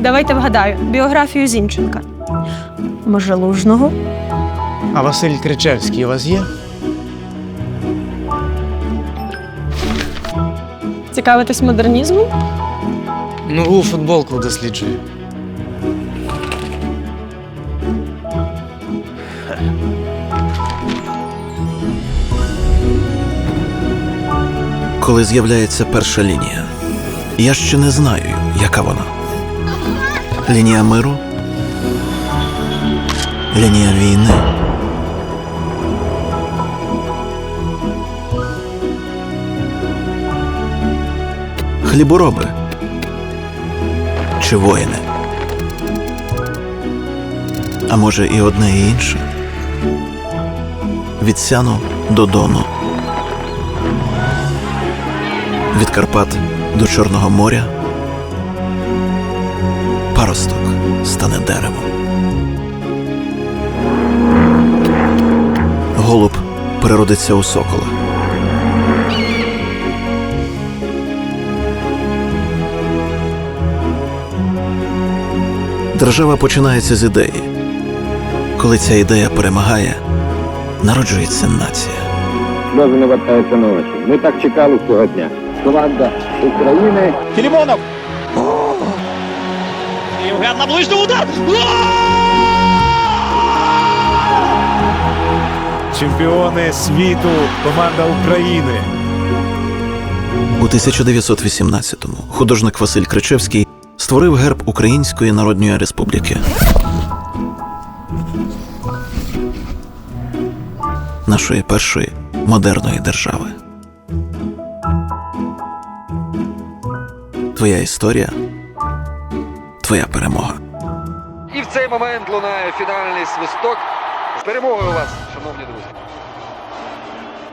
Давайте вгадаю біографію Зінченка. Може, Лужного? А Василь Кричевський у вас є? Цікавитесь модернізмом? Нову футболку досліджую. Коли з'являється перша лінія, я ще не знаю, яка вона. Лінія миру, лінія війни. Хлібороби чи воїни. А може і одне і інше. Від сяну до дону. Від Карпат до Чорного моря. Паросток стане деревом. Голуб переродиться у сокола. Держава починається з ідеї. Коли ця ідея перемагає, народжується нація. Сльози навертаються на очі. Ми так чекали цього дня. Команда України Филимонов. Євген на ближній удар. Чемпіони світу, команда України. У 1918-му художник Василь Кричевський створив герб Української Народної Республіки. Нашої першої модерної держави. Твоя історія, твоя перемога. І в цей момент лунає фінальний свисток. З перемогою вас, шановні друзі!